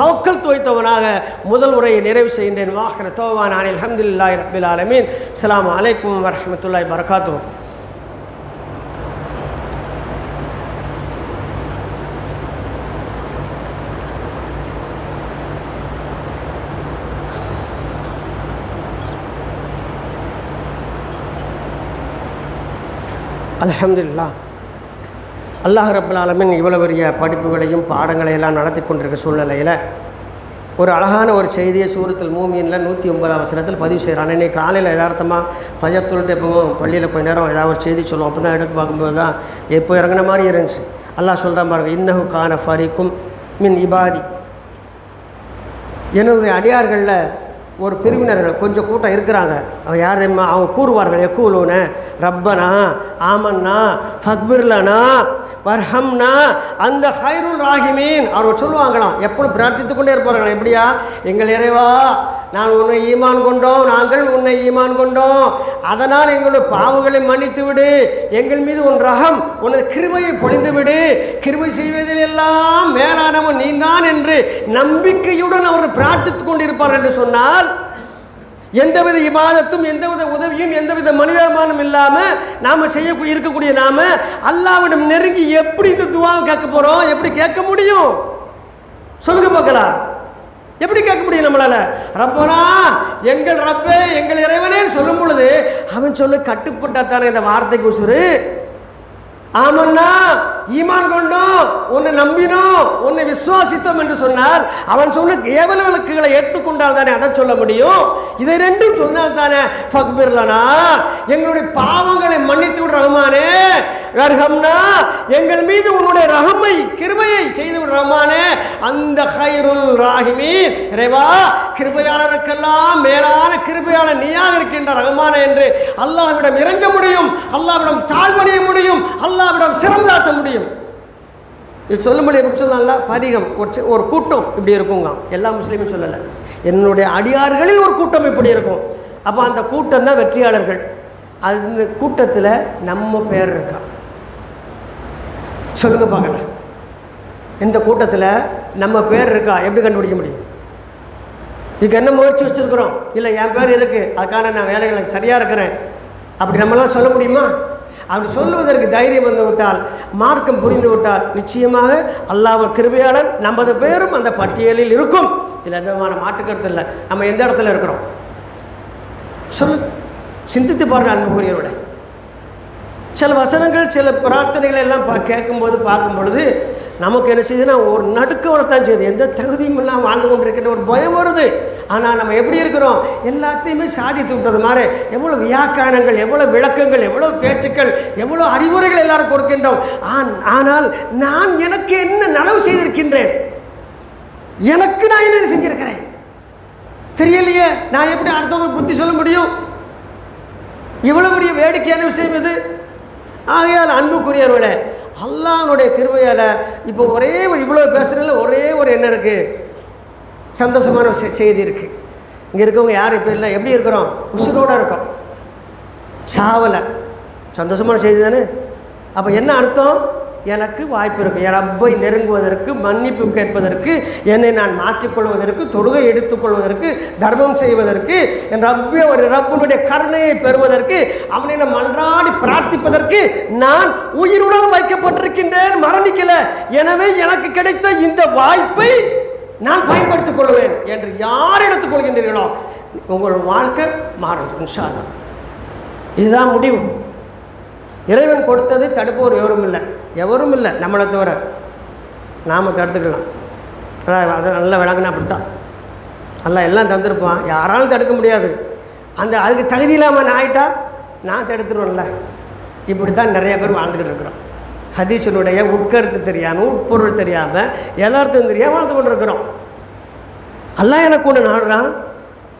தவக்கல் துவைத்தவனாக முதல் உரையை நிறைவு செய்கின்றேன். வாஹர தோவான் அனில் அஹமதுல்லாய் ரபில் ஆலமீன். அஸ்ஸலாமு அலைக்கும் வரமத்துல்லாய் பரகாத்துவோம் அலமதுல்லா அல்லாஹ் ரபுல்லாலமின் ஆலமீன் இவ்வளவு பெரிய படிப்புகளையும் பாடங்களையும் எல்லாம் நடத்தி கொண்டிருக்க சூழ்நிலையில் ஒரு அழகான ஒரு செய்தியை சூரத்தில் மூமியனில் நூற்றி ஒன்பதாம் வசனத்தில் பதிவு செய்கிறான் இன்றைக்கி காலையில் யதார்த்தமாக பஜர் தொழில் எப்பவும் பள்ளியில் கொஞ்ச நேரம் ஏதாவது ஒரு செய்தி சொல்லுவோம். அப்போ தான் எடுத்து பார்க்கும்போது தான் எப்போ இறங்கின மாதிரி இருந்துச்சு. அல்லாஹ் சொல்கிறான் பாருங்க இன்னஹு கான ஃபரிக்கும் மின் இபாதி. என்னுடைய அடியார்களில் ஒரு பிரிவினர்கள் கொஞ்சம் கூட்டம் இருக்கிறாங்க. அவன் யார் தெரியுமா? அவங்க கூறுவார்கள் எக்கூலூன ரப்பனா ஆமன்னா ஃபக்பிர்லனா வர்ஹம்னா அந்த ஹைருல் ராஹிமீன். அவர் சொல்லுவாங்களாம். எப்பொழுது பிரார்த்தித்து கொண்டே இருப்பார்கள் எப்படியா? எங்கள் இறைவா நான் உன்னை ஈமான் கொண்டோம் நாங்கள் உன்னை ஈமான் கொண்டோம். அதனால் எங்களுடைய பாவங்களை மன்னித்து விடு. எங்கள் மீது உன் ரகம் உனது கிருமையை பொழிந்து விடு. கிருமை செய்வதில் எல்லாம் மேலானவன் நீ தான் என்று நம்பிக்கையுடன் அவர் பிரார்த்தித்துக் கொண்டிருப்பார் என்று சொன்னால் எந்தவித இபாதத்தும் எந்தவித உதவியும் எந்தவித மனிதமானம் இல்லாமல் நாம் செய்ய இருக்கக்கூடிய நாம அல்லாவிடம் நெருங்கி எப்படி இந்த துவாவை கேட்க போகிறோம் எப்படி கேட்க முடியும்? சொல்லுங்க பார்க்கலாம் எப்படி கேட்க முடியும் நம்மளால? ரப்பனா எங்கள் ரப்பே எங்கள் இறைவனே சொல்லும் பொழுது அவன் சொல்லு கட்டுப்பட்டா தானே இந்த வார்த்தைக்கு உசுறு? ஆமன்னா ஈமான் கொண்டோம் உன்னை நம்பினோம் உன்னை விசுவாசித்தோம் என்று சொன்னால் அவன் சொன்ன ஏவல விளக்குகளை ஏற்றுக்கொண்டால் தானே அதை சொல்ல முடியும்? இதை ரெண்டும் சொன்னால் தானே ஃபக்பிர்லனா எங்களுடைய பாவங்களை மன்னித்து விடுற அனுமானே ரஹம்னா எங்கள் மீது உன்னுடைய ரகமை கிருபையை செய்து விடு ரஹ்மானே. அந்த ஹைருல் ராஹிமீன் இறைவா கிருபையாளருக்கெல்லாம் மேலான கிருபையாளர் நீயாக இருக்கின்ற ரஹமான என்று அல்லாஹ்விடம் இறங்க முடியும் அல்லாஹ்விடம் தாழ்வடைய முடியும் அல்லாஹ்விடம் சிறந்தாத்த முடியும். இது சொல்லும்போது எப்படி சொல்லலாம்ல பரிகம் ஒரு ஒரு கூட்டம் இப்படி இருக்குங்க. எல்லா முஸ்லீமும் சொல்லலை. என்னுடைய அடியார்களில் ஒரு கூட்டம் இப்படி இருக்கும். அப்போ அந்த கூட்டம் தான் வெற்றியாளர்கள். அந்த கூட்டத்தில் நம்ம பேர் இருக்கான் சொல்லுங்கள் பார்க்கலாம் இந்த கூட்டத்தில் நம்ம பேர் இருக்கா? எப்படி கண்டுபிடிக்க முடியும்? இதுக்கு என்ன முயற்சி வச்சுருக்குறோம்? இல்லை என் பேர் இருக்குது அதுக்கான நான் வேலைகளை சரியாக இருக்கிறேன். அப்படி நம்மளாம் சொல்ல முடியுமா? அப்படி சொல்லுவதற்கு தைரியம் வந்து விட்டால் மார்க்கம் புரிந்து விட்டால் நிச்சயமாக அல்லாஹ் கிருபையாளர் நமது பேரும் அந்த பட்டியலில் இருக்கும். இதில் எந்த விதமான மாற்றுக்கருத்து இல்லை. நம்ம எந்த இடத்துல இருக்கிறோம்? சொல்லு சிந்தித்து பாருங்க அன்புக்குரியவரோட சில வசனங்கள் சில பிரார்த்தனைகள் எல்லாம் பா கேட்கும்போது பார்க்கும் பொழுது நமக்கு என்ன செய்யுதுன்னா ஒரு நடுக்க வரத்தான் செய்யுது. எந்த தகுதியும் இல்லாமல் வாழ்ந்து கொண்டிருக்கின்ற ஒரு பயம் வருது. ஆனால் நம்ம எப்படி இருக்கிறோம்? எல்லாத்தையுமே சாதித்து விட்டது மாதிரி எவ்வளோ வியாக்கானங்கள் எவ்வளோ விளக்கங்கள் எவ்வளோ பேச்சுக்கள் எவ்வளோ அறிவுரைகள் எல்லாரும் கொடுக்கின்றோம். ஆன் ஆனால் நான் எனக்கு என்ன நனவு செய்திருக்கின்றேன்? எனக்கு நான் என்ன செஞ்சிருக்கிறேன்? தெரியலையே. நான் எப்படி அடுத்தவங்களுக்கு புத்தி சொல்ல முடியும்? இவ்வளோ பெரிய வேடிக்கையான விஷயம் இது. ஆகையால் அன்புக்குரியவர்களே அல்லாஹ்வுடைய கிருபையால் இப்போ ஒரே ஒரு இவ்வளோ பேசுகிறதுல ஒரே ஒரு என்ன இருக்குது சந்தோஷமான ஒரு செ- செய்தி இருக்குது இங்கே இருக்கவங்க யார் இப்போ இல்லை? எப்படி இருக்கிறோம்? உசுரோடு இருக்கோம். சாவலை. சந்தோஷமான செய்தி தானே? அப்போ என்ன அர்த்தம்? எனக்கு வாய்ப்பு இருக்கும் என் ரப்பை நெருங்குவதற்கு மன்னிப்பு கேட்பதற்கு என்னை நான் மாற்றிக்கொள்வதற்கு தொழுகை எடுத்துக்கொள்வதற்கு தர்மம் செய்வதற்கு என் ரப்பை ஒரு ரப்பனுடைய கருணையை பெறுவதற்கு அவனை நான் மன்றாடி பிரார்த்திப்பதற்கு நான் உயிருடன் வைக்கப்பட்டிருக்கின்றேன். மரணிக்கல. எனவே எனக்கு கிடைத்த இந்த வாய்ப்பை நான் பயன்படுத்திக் கொள்வேன் என்று யார் எடுத்துக்கொள்கின்றீர்களோ உங்கள் வாழ்க்கை மாறும் இன்ஷா இதுதான் முடிவு. இறைவன் கொடுத்தது தடுப்பவர் எவரும் இல்லை எவரும் இல்லை நம்மளை தவிர. நாம் தடுத்துக்கலாம். அதான் அதை நல்லா விளங்குனா அப்படித்தான். நல்லா எல்லாம் தந்திருப்பான். யாராலும் தடுக்க முடியாது. அந்த அதுக்கு தகுதி இல்லாமல் நான் ஆகிட்டா நான் தடுத்துருவேன்ல. இப்படி தான் நிறைய பேர் வாழ்ந்துக்கிட்டு இருக்கிறோம். ஹதீஷனுடைய உட்கருத்து தெரியாமல் உட்பொருள் தெரியாமல் யதார்த்தம் தெரியாமல் வாழ்ந்து கொண்டு இருக்கிறோம் எல்லாம் எனக்கு ஒன்று நாடுறான்.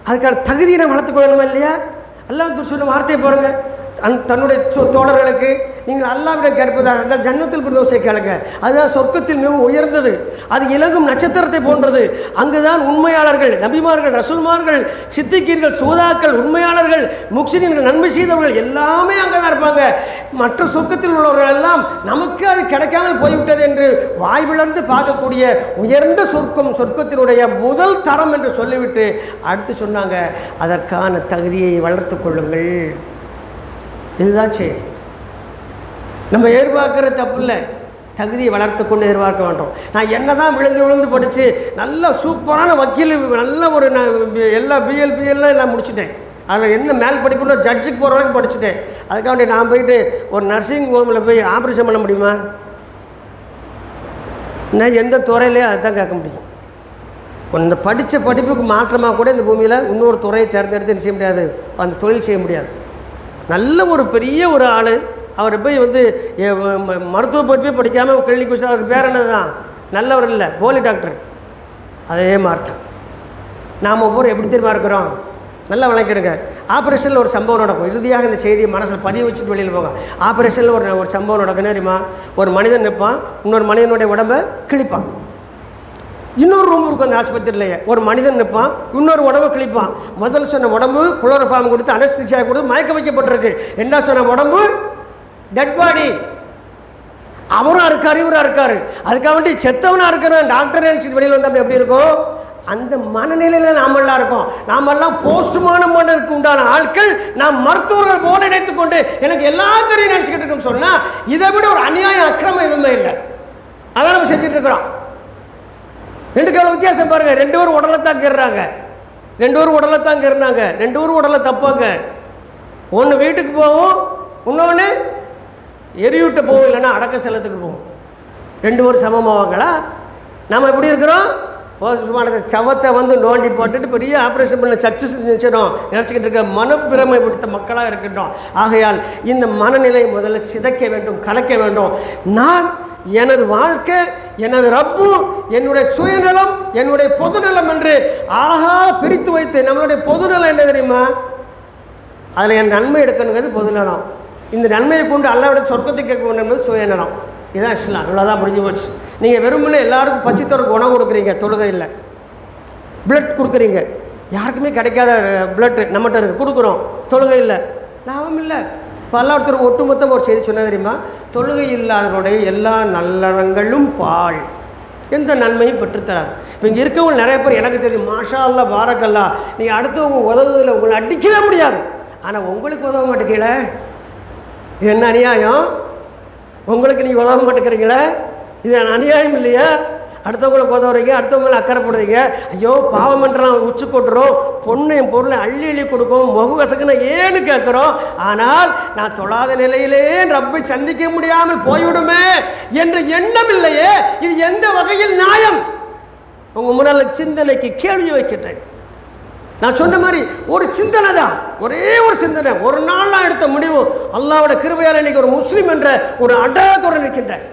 அதுக்கான தகுதியை நான் வளர்த்துக்கொள்ளணுமா கொள்ளணுமா இல்லையா? துர் சொன்ன வார்த்தையை பாருங்க. அந் தன்னுடைய சொ- தோழர்களுக்கு நீங்கள் அல்லாவிடம் கேட்பதாக இருந்தால் ஜன்னத்தில் பிரதோஷை கேளுங்க. அதுதான் சொர்க்கத்தில் மிகவும் உயர்ந்தது. அது இலங்கும் நட்சத்திரத்தை போன்றது. அங்குதான் உண்மையாளர்கள் நபிமார்கள் ரசூல்மார்கள் சித்திக்கீர்கள் சூதாக்கள் உண்மையாளர்கள் முக்சினியர்கள் நன்மை செய்தவர்கள் எல்லாமே அங்கே தான் இருப்பாங்க. மற்ற சொர்க்கத்தில் உள்ளவர்கள் எல்லாம் நமக்கு அது கிடைக்காமல் போய்விட்டது என்று வாய்விழந்து பார்க்கக்கூடிய உயர்ந்த சொர்க்கம் சொர்க்கத்தினுடைய முதல் தரம் என்று சொல்லிவிட்டு அடுத்து சொன்னாங்க. அதற்கான தகுதியை வளர்த்து கொள்ளுங்கள். இதுதான் செய்தி. நம்ம எதிர்பார்க்குற தப்பு இல்லை தகுதியை வளர்த்து கொண்டு எதிர்பார்க்க மாட்டோம். நான் என்ன தான் விழுந்து விழுந்து படித்து நல்ல சூப்பரான வக்கீல் நல்ல ஒரு நான் எல்லா பிஎல் பிஎல்லாம் நான் முடிச்சிட்டேன். அதில் என்ன மேல் படிக்கணும் ஜட்ஜுக்கு போகிற வரைக்கும் படிச்சுட்டேன். அதுக்காண்டி நான் போயிட்டு ஒரு நர்சிங் ஹோமில் போய் ஆப்ரேஷன் பண்ண முடியுமா? நான் எந்த துறையிலையும் அதுதான் கேட்க முடியும். இந்த படித்த படிப்புக்கு மாற்றமாக கூட இந்த பூமியில் இன்னொரு துறையை தேர்ந்தெடுத்து என்ன செய்ய முடியாது? அந்த தொழில் செய்ய முடியாது. நல்ல ஒரு பெரிய ஒரு ஆள். அவர் போய் வந்து மருத்துவ படிப்பே படிக்காமல் கிளினிக் வச்சு அவருக்கு பேர் என்னது தான் நல்லவர் இல்லை போலி டாக்டர். அதே மாதிரி தான் நாம் ஒவ்வொரு எப்படி தெரியுமா இருக்கிறோம்? நல்லா விளக்கிடுங்க. ஆப்ரேஷனில் ஒரு சம்பவம் நடக்கும். இறுதியாக இந்த செய்தியை மனசில் பதிவு வச்சுட்டு வெளியில் போங்க. ஆப்ரேஷனில் ஒரு ஒரு சம்பவம் நடக்கும் தெரியுமா? ஒரு மனிதன் நிற்பான் இன்னொரு மனிதனுடைய உடம்பை கிழிப்பான். இன்னொரு ரூம் இருக்கும் அந்த ஆஸ்பத்திரியிலேயே. ஒரு மனிதன் நிற்பான் இன்னொரு உடம்பு கிழிப்பான். முதல்ல சொன்ன உடம்பு குளோரோஃபார்ம் கொடுத்து அனஸ்திசியா கொடுத்து மயக்க வைக்கப்பட்டிருக்கு. என்ன சொன்ன உடம்பு டெட் பாடி அவரும் இருக்காரு இவரும் இருக்காரு. அதுக்காக வேண்டி செத்தவனாக இருக்கிறான் டாக்டர் நினச்சிட்டு வெளியில் வந்தால் எப்படி இருக்கும்? அந்த மனநிலையில் நாமெல்லாம் இருக்கோம். நாமெல்லாம் போஸ்ட்மார்டம் பண்ணதுக்கு உண்டான ஆட்கள் நாம் மருத்துவர்கள் போல நினைத்துக் கொண்டு எனக்கு எல்லா தெரியும் நினச்சிக்கிட்டு இருக்கோம்னு சொன்னால் இதை விட ஒரு அநியாயம் அக்கிரமம் எதுவுமே இல்லை. அதான் நம்ம செஞ்சுட்டு இருக்கிறோம். ரெண்டு எவ்வளோ வித்தியாசம் பாருங்க. ரெண்டு பேரும் உடலை தான் கீறாங்க ரெண்டு பேரும் உடலை தான் கீறினாங்க. ரெண்டு பேரும் உடலை தப்பாங்க. ஒன்று வீட்டுக்கு போவோம் இன்னொன்று எரியூட்ட போகும் இல்லைன்னா அடக்க செல்லத்துக்கு போவோம். ரெண்டு பேரும் சமமாவாங்களா? நம்ம எப்படி இருக்கிறோம்? போஸ்ட்மார்ட்டத்தை சவத்தை வந்து நோண்டி போட்டுட்டு பெரிய ஆப்ரேஷன் பண்ண சக்ஸஸ் நினச்சிடும் நினச்சிக்கிட்டு இருக்க மனப்பிரமை பிடித்த மக்களாக இருக்கின்றோம். ஆகையால் இந்த மனநிலை முதல்ல சிதைக்க வேண்டும் கலைக்க வேண்டும். நான் எனது வாழ்க்கை எனது ரப்பு என்னுடைய சுயநலம் என்னுடைய பொதுநலம் என்று அழகாக பிரித்து வைத்து நம்மளுடைய பொதுநலம் என்ன தெரியுமா? அதில் என் நன்மை எடுக்கணுங்கிறது பொதுநலம். இந்த நன்மையை கொண்டு அல்லாவிட சொர்க்கத்தை கேட்க வேண்டும் என்பது சுயநலம். இதுதான் இஸ்லாம். இவ்வளோதான் முடிஞ்சு போச்சு. நீங்கள் வெறுமனே எல்லாருக்கும் பசித்தவருக்கு உணவு கொடுக்குறீங்க தொழுகை இல்லை. பிளட் கொடுக்குறீங்க. யாருக்குமே கிடைக்காத பிளட் நம்மகிட்ட இருக்குது கொடுக்குறோம். தொழுகை இல்லை. லாபம் இல்லை. இப்போ ஒருத்தர் ஒட்டுமொத்தம் ஒரு செய்தி சொன்ன தெரியுமா? தொழுகை இல்லாதவருடைய எல்லா நல்லறங்களும் பால் எந்த நன்மையும் பெற்றுத்தராது. இப்போ இங்கே இருக்கவங்க நிறைய பேர் எனக்கு தெரியும் மாஷா அல்லா பாரக்கல்லா நீங்கள் அடுத்தவங்க உதவுதில் உங்களை அடிக்கவே முடியாது. ஆனால் உங்களுக்கு உதவ மாட்டேங்கல இது என்ன அநியாயம்? உங்களுக்கு நீங்கள் உதவ மாட்டேங்கிறீங்களே? இது அநியாயம் இல்லையா? அடுத்தவங்களுக்கு உதவுறீங்க அடுத்தவங்களை அக்கறைப்படுறீங்க ஐயோ பாவம் பண்ணுறலாம் உச்சி கொட்டுறோம் பொண்ணு என் பொருளை அள்ளி அள்ளி கொடுக்கும். முகு கசக்குன்னு ஏன்னு கேட்குறோம். ஆனால் நான் தொழாத நிலையிலே ரப்பை சந்திக்க முடியாமல் போய்விடுமே என்ற எண்ணம் இல்லையே. இது எந்த வகையில் நியாயம்? உங்கள் முன்னால் சிந்தனைக்கு கேள்வி வைக்கின்றேன். நான் சொன்ன மாதிரி ஒரு சிந்தனை தான். ஒரே ஒரு சிந்தனை. ஒரு நாள்லாம் எடுத்த முடிவு. அல்லாவோட கிருபையால் இன்னைக்கு ஒரு முஸ்லீம் என்ற ஒரு அடையாளத்தோடு நிற்கின்றேன்.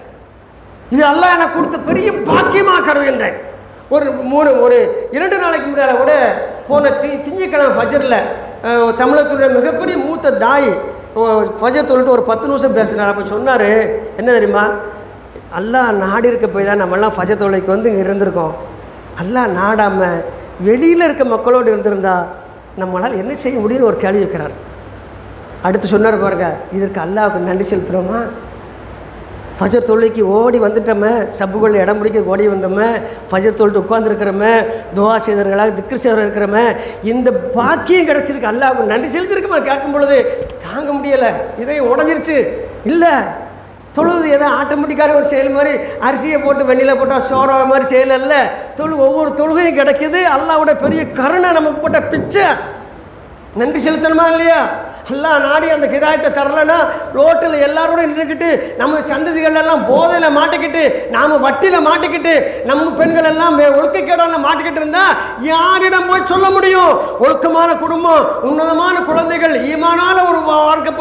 இது அல்லாஹ் எனக்கு கொடுத்த பெரிய பாக்கியமாக கருதுகின்றேன். ஒரு மூணு ஒரு இரண்டு நாளைக்கு முன்னால் கூட போன தி திங்கக்கிழமை ஃபஜரில் தமிழகத்துடைய மிகப்பெரிய மூத்த தாய் ஃபஜர் தொழில்ட்டு ஒரு பத்து நிமிஷம் பேசினார். அப்போ சொன்னார் என்ன தெரியுமா? அல்லாஹ் நாடி இருக்க போய் தான் நம்மளாம் ஃபஜர் தொழிலுக்கு வந்து இங்கே இருந்திருக்கோம். அல்லாஹ் நாடாமல் வெளியில் இருக்க மக்களோடு இருந்திருந்தா நம்மளால் என்ன செய்ய முடியும்னு ஒரு கேள்வி வைக்கிறார். அடுத்து சொன்னார் பாருங்க இதற்கு அல்லாவுக்கு நன்றி செலுத்துகிறோமா ஃபஜர் தொழுகைக்கு ஓடி வந்துட்டோமே சப்புகள் இடம் பிடிக்க ஓடி வந்தோமே ஃபஜர் தொழிட்டு உட்காந்துருக்கிறோமே துவா செய்தவர்களாக திக்கு செய்தவர் இருக்கிறோமே இந்த பாக்கியம் கிடச்சிருக்கு அல்லாஹ் நன்றி செலுத்திருக்குமா கேட்கும் பொழுது தாங்க முடியலை இதை உடஞ்சிருச்சு. இல்லை தொழுது ஏதோ ஆட்டோமேட்டிக்கான ஒரு செயல் மாதிரி அரிசியை போட்டு வெண்ணில போட்டால் சோறா மாதிரி செயல் அல்ல. தொழு ஒவ்வொரு தொழுகையும் கிடைக்கிது அல்லாவோட பெரிய கருணை நமக்கு போட்ட பிச்சை. நன்றி செலுத்தணுமா இல்லையா? எல்லாம் நாடி அந்த கிதாயத்தை தரலன்னா ரோட்டில் எல்லாரோட நின்றுக்கிட்டு நம்ம சந்ததிகள் எல்லாம் போதையில் மாட்டிக்கிட்டு நாம் வட்டியில் மாட்டிக்கிட்டு நம்ம பெண்கள் எல்லாம் ஒழுக்கக்கேடால மாட்டிக்கிட்டு இருந்தால் யாரிடம் போய் சொல்ல முடியும்? ஒழுக்கமான குடும்பம் உன்னதமான குழந்தைகள் ஈமானால ஒரு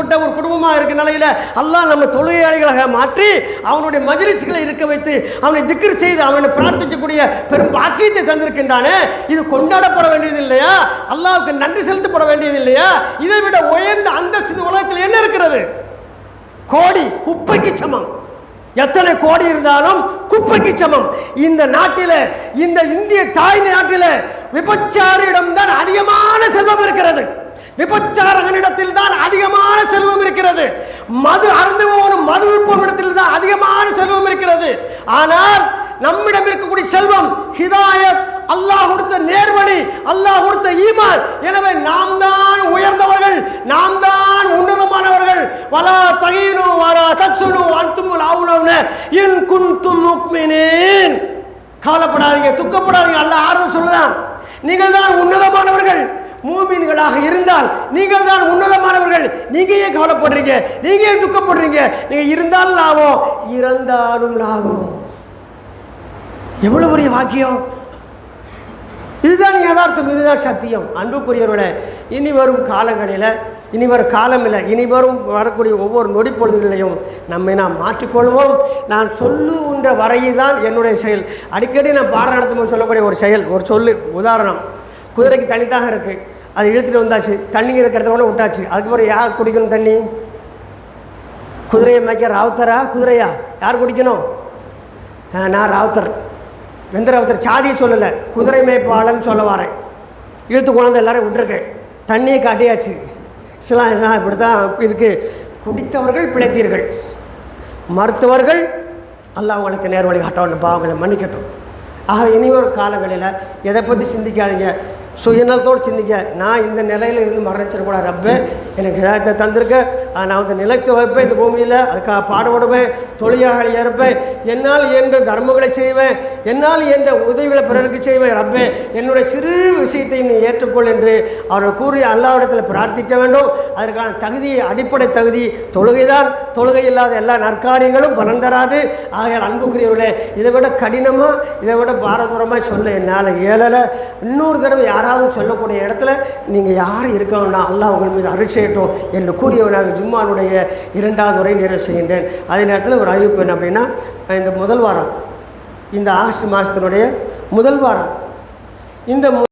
வா- ஒரு குடும்பமாக இருக்க நிலையில் அல்லாஹ் நம்ம தொழிலாளிகளாக மாற்றி அவனுடைய மஜிலிசுகளை இருக்க வைத்து அவனை திக்கர் செய்து அவனை பிரார்த்திக்கக்கூடிய பெரும் பாக்கியத்தை தந்திருக்கின்றானே. இது கொண்டாடப்பட வேண்டியது இல்லையா? அல்லாவுக்கு நன்றி செலுத்தப்பட வேண்டியது இல்லையா? இதை விட உயர்ந்த அந்தஸ்து உலகத்தில் என்ன இருக்கிறது? கோடி குப்பைக்கு சமம். எத்தனை கோடி இருந்தாலும் குப்பைக்கு சமம். இந்த நாட்டில் இந்த இந்திய தாய் நாட்டில் விபச்சாரியிடம்தான் அதிகமான செல்வம் இருக்கிறது. விபச்சாரகனிடத்தில் தான் அதிகமான செல்வம் இருக்கிறது. மது அருந்துவோனும் மது விற்பவனிடத்தில் தான் அதிகமான செல்வம் இருக்கிறது. ஆனால் நம்மிடம் இருக்கக்கூடிய செல்வம் ஹிதாயத் அல்லாஹ் கொடுத்த நேர்வழி அல்லாஹ் கொடுத்த ஈமான். எனவே நாம் தான் உயர்ந்தவர்கள் நாம் தான் உன்னதமானவர்கள். வலா தகீனு வலா தக்சுனு அன்துமுல் ஆவுனவுன இன் குன்தும் முக்மினேன். கவலைப்படாதீங்க துக்கப்படாதீங்க. அல்லாஹ் ஆறுதல் சொல்லுதான். நீங்கள் தான் உன்னதமானவர்கள். மூமீன்களாக இருந்தால் நீங்கள் தான் உன்னதமானவர்கள். நீங்கள் ஏன் கவலைப்படுறீங்க. நீங்கள் ஏன் துக்கப்படுறீங்க. நீங்கள் இருந்தாலும் லாபம் இறந்தாலும் லாபம். எவ்வளோ பெரிய வாக்கியம் இதுதான் யதார்த்தம் இதுதான் சத்தியம். அன்புக்குரியவர்களே இனி வரும் காலங்களில் இனி வரும் காலம் இல்லை இனி வரும் வரக்கூடிய ஒவ்வொரு நொடி பொழுதுகளையும் நம்மை நாம் மாற்றிக்கொள்வோம். நான் சொல்லுன்ற வரையில் தான் என்னுடைய செயல். அடிக்கடி நான் பாடம் நடத்தும்போது சொல்லக்கூடிய ஒரு செயல் ஒரு சொல்லு உதாரணம். குதிரைக்கு தனித்தாக இருக்குது அது இழுத்துட்டு வந்தாச்சு. தண்ணி இருக்கிறத கூட விட்டாச்சு. அதுக்கப்புறம் யார் குடிக்கணும் தண்ணி? குதிரையை மேய்க்க ராவுத்தரா? குதிரையா? யார் குடிக்கணும்? நான் ராவுத்தர். வெந்த ராவுத்தர்? சாதியை சொல்லலை. குதிரை மேய்ப்பாளன்னு சொல்ல வரேன் இழுத்து குழந்தை எல்லாரும் விட்டுருக்கேன். தண்ணியை காட்டியாச்சு. சில இதான் இப்படி தான் இருக்குது குடித்தவர்கள் பிழைத்தீர்கள். மருத்துவர்கள் அல்ல உங்களுக்கு நேர் வழி காட்டணும் பாவங்களை மன்னிக்கட்டும். ஆக இனி ஒரு காலங்களில் எதை பற்றி சிந்திக்காதீங்க. சுயநலத்தோடு சிந்திக்க நான் இந்த நிலையில் இருந்து மரணிச்சிடக்கூடாது ரப்பே. எனக்கு இதாயத்தை தந்திருக்க. நான் வந்து நிலைத்து வைப்பேன் இந்த பூமியில். அதுக்காக பாடுபடுவேன் தொழிலாளி இருப்பேன். என்னால் என்ற தர்மங்களை செய்வேன். என்னால் என்ற உதவிகளை பிறருக்கு செய்வேன். ரப்பே என்னுடைய சிறு விஷயத்தை நீ ஏற்றுக்கொள் என்று அவர்கள் கூறி அல்லாவிடத்தில் பிரார்த்திக்க வேண்டும். அதற்கான தகுதி அடிப்படை தகுதி தொழுகைதான். தொழுகை இல்லாத எல்லா நற்காரியங்களும் பலன் தராது. ஆகையால் அன்புக்குரியவர்களே இதை விட கடினமாக இதை விட பாரதூரமாக சொல்ல என்னால் இயலலை. இன்னொரு தடவை யாராவது சொல்லக்கூடிய இடத்துல நீங்கள் யார் இருக்கணும்னா அல்லாஹ் உங்கள் மீது அருள் செய்யட்டும் என்று கூறியவனாக ஜும்மானுடைய இரண்டாவது உரை நிறைவு செய்கின்றேன். அதே நேரத்தில் ஒரு அறிவிப்பு என்ன அப்படின்னா இந்த முதல் வாரம் இந்த ஆகஸ்ட் மாதத்தினுடைய முதல் வாரம். இந்த